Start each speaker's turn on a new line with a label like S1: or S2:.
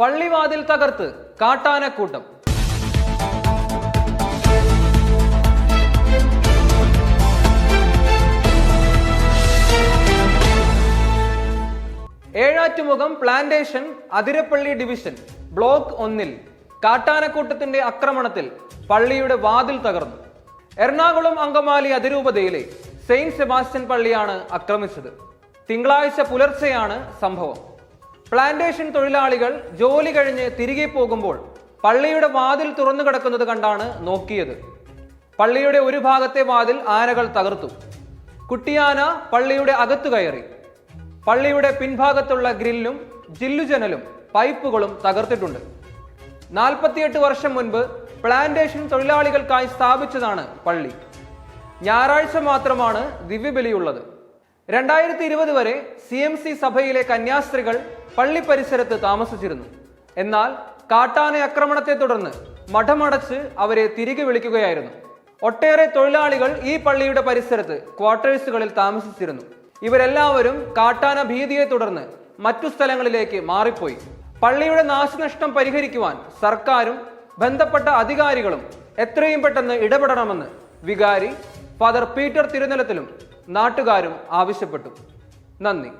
S1: പള്ളിവാതിൽ തകർത്ത് കാട്ടാനക്കൂട്ടം. ഏഴാറ്റുമുഖം പ്ലാന്റേഷൻ അതിരപ്പള്ളി ഡിവിഷൻ ബ്ലോക്ക് ഒന്നിൽ കാട്ടാനക്കൂട്ടത്തിന്റെ ആക്രമണത്തിൽ പള്ളിയുടെ വാതിൽ തകർന്നു. എറണാകുളം അങ്കമാലി അതിരൂപതയിലെ സെയിന്റ് സെബാസ്റ്റ്യൻ പള്ളിയാണ് ആക്രമിച്ചത്. തിങ്കളാഴ്ച പുലർച്ചെയാണ് സംഭവം. പ്ലാന്റേഷൻ തൊഴിലാളികൾ ജോലി കഴിഞ്ഞ് തിരികെ പോകുമ്പോൾ പള്ളിയുടെ വാതിൽ തുറന്നു കിടക്കുന്നത് കണ്ടാണ് നോക്കിയത്. പള്ളിയുടെ ഒരു ഭാഗത്തെ വാതിൽ ആനകൾ തകർത്തു. കുട്ടിയാന പള്ളിയുടെ അകത്തു കയറി. പള്ളിയുടെ പിൻഭാഗത്തുള്ള ഗ്രില്ലും ജില്ലുജനലും പൈപ്പുകളും തകർത്തിട്ടുണ്ട്. നാൽപ്പത്തിയെട്ട് വർഷം മുൻപ് പ്ലാന്റേഷൻ തൊഴിലാളികൾക്കായി സ്ഥാപിച്ചതാണ് പള്ളി. ഞായറാഴ്ച മാത്രമാണ് ദിവ്യബലിയുള്ളത്. രണ്ടായിരത്തി ഇരുപത് വരെ സി എം സി സഭയിലെ കന്യാസ്ത്രീകൾ പള്ളി പരിസരത്ത് താമസിച്ചിരുന്നു. എന്നാൽ കാട്ടാന ആക്രമണത്തെ തുടർന്ന് മഠമടച്ച് അവരെ തിരികെ വിളിക്കുകയായിരുന്നു. ഒട്ടേറെ തൊഴിലാളികൾ ഈ പള്ളിയുടെ പരിസരത്ത് ക്വാർട്ടേഴ്സുകളിൽ താമസിച്ചിരുന്നു. ഇവരെല്ലാവരും കാട്ടാന ഭീതിയെ തുടർന്ന് മറ്റു സ്ഥലങ്ങളിലേക്ക് മാറിപ്പോയി. പള്ളിയുടെ നാശനഷ്ടം പരിഹരിക്കുവാൻ സർക്കാരും ബന്ധപ്പെട്ട അധികാരികളും എത്രയും പെട്ടെന്ന് ഇടപെടണമെന്ന് വികാരി ഫാദർ പീറ്റർ തിരുനിലത്തിലും നാട്ടുകാരും ആവശ്യപ്പെട്ടു. നന്ദി.